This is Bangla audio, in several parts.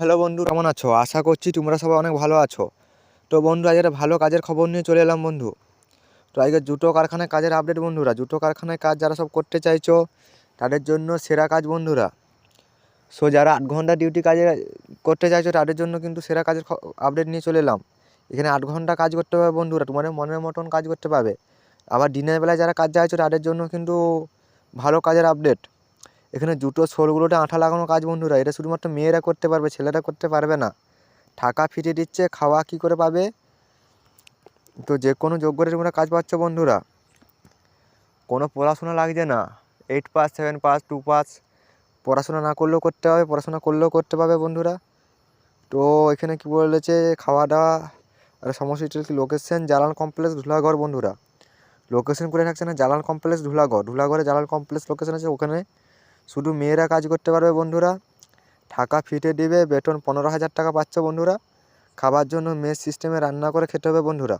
হ্যালো বন্ধু, কেমন আছো? আশা করছি তোমরা সবাই অনেক ভালো আছো। তো বন্ধু, আজ একটা ভালো কাজের খবর নিয়ে চলে এলাম বন্ধু। তো আজকে জুতো কারখানায় কাজের আপডেট বন্ধুরা। জুতো কারখানায় কাজ যারা সব করতে চাইছো, তাদের জন্য সেরা কাজ বন্ধুরা। সো যারা আট ঘণ্টা ডিউটি কাজে করতে চাইছো, তাদের জন্য কিন্তু সেরা কাজের আপডেট নিয়ে চলে এলাম। এখানে আট ঘণ্টা কাজ করতে পারবে বন্ধুরা। তোমাদের মনের মতন কাজ করতে পারবে। আবার দিনের বেলায় যারা কাজ চাইছো, তাদের জন্য কিন্তু ভালো কাজের আপডেট এখানে জুতো সোলগুলোতে আঠা লাগানো কাজ বন্ধুরা, এটা শুধুমাত্র মেয়েরা করতে পারবে, ছেলেরা করতে পারবে না। টাকা ফিরিয়ে দিচ্ছে, খাওয়া কী করে পাবে? তো যে কোনো যোগ্যদের তোমরা কাজ পাচ্ছ বন্ধুরা। কোনো পড়াশোনা লাগছে না। Eight pass seven pass two pass পড়াশোনা না করলেও করতে হবে, পড়াশোনা করলেও করতে পারবে বন্ধুরা। তো এখানে কী বলেছে খাওয়া দাওয়া আর সমস্ত কি? লোকেশন জালাল কমপ্লেক্স ধুলাঘর বন্ধুরা। লোকেশন করে থাকছে না জালাল কমপ্লেক্স ধুলাঘর ধুলাগড়ে জালাল কমপ্লেক্স লোকেশন আছে, ওখানে শুধু মেয়েরা কাজ করতে পারবে বন্ধুরা। টাকা ফিটে দিবে, বেতন পনেরো হাজার টাকা পাচ্ছ বন্ধুরা। খাবার জন্য মেস সিস্টেমে রান্না করে খেতে হবে বন্ধুরা।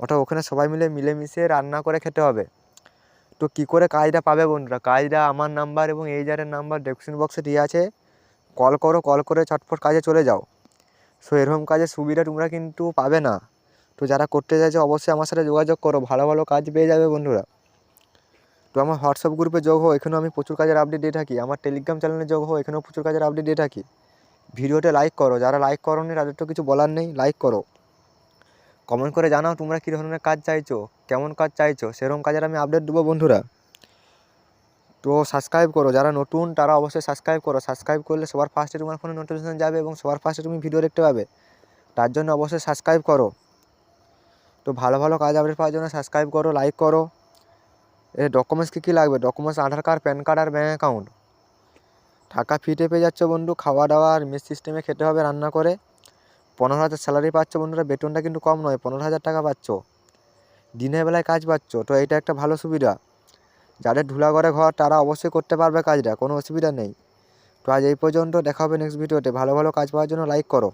ওটা ওখানে সবাই মিলে মিলেমিশে রান্না করে খেতে হবে। তো কী করে কাজটা পাবে বন্ধুরা? কাজটা আমার নাম্বার এবং এই জারের নাম্বার ডেসক্রিপশন বক্সে দিয়ে আছে। কল করো, কল করে চটফট কাজে চলে যাও। সো এরকম কাজের সুবিধা তোমরা কিন্তু পাবে না। তো যারা করতে চাইছো অবশ্যই আমার সাথে যোগাযোগ করো, ভালো ভালো কাজ পেয়ে যাবে বন্ধুরা। তো আমার হোয়াটসঅ্যাপ গ্রুপে যোগ হো এখানেও আমি প্রচুর কাজের আপডেট দিয়ে থাকি। আমার টেলিগ্রাম চ্যানেলে যোগ হো এখানেও প্রচুর কাজের আপডেট দিয়ে থাকি। ভিডিওতে লাইক করো, যারা লাইক করো নি তাদের তো কিছু বলার নেই লাইক করো। কমেন্ট করে জানাও তোমরা কী ধরনের কাজ চাইছো, কেমন কাজ চাইছো, সেরকম কাজের আমি আপডেট দেবো বন্ধুরা। তো সাবস্ক্রাইব করো, যারা নতুন তারা অবশ্যই সাবস্ক্রাইব করো। সাবস্ক্রাইব করলে সবার ফার্স্টে তোমার ফোনে নোটিফিকেশান যাবে এবং সবার ফার্স্টে তুমি ভিডিও দেখতে পাবে। তার জন্য অবশ্যই সাবস্ক্রাইব করো। তো ভালো ভালো কাজ আপডেট পাওয়ার জন্য সাবস্ক্রাইব করো লাইক করো। এর ডকুমেন্টস কী কী লাগবে? Documents Aadhaar card PAN card আর ব্যাঙ্ক অ্যাকাউন্ট টাকা ফিটে পেয়ে যাচ্ছ বন্ধু, খাওয়া দাওয়া আর মেস সিস্টেমে খেতে হবে, রান্না করে। পনেরো হাজার স্যালারি পাচ্ছ বন্ধুরা, বেতনটা কিন্তু কম নয়, পনেরো হাজার টাকা পাচ্ছ। দিনের বেলায় কাজ পাচ্ছ, তো এইটা একটা ভালো সুবিধা। যাদের ধুলাগড়ে ঘর, তারা অবশ্যই করতে পারবে কাজটা, কোনো অসুবিধা নেই। তো আজ এই পর্যন্ত, দেখা হবে নেক্সট ভিডিওতে ভালো ভালো কাজ পাওয়ার জন্য লাইক করো।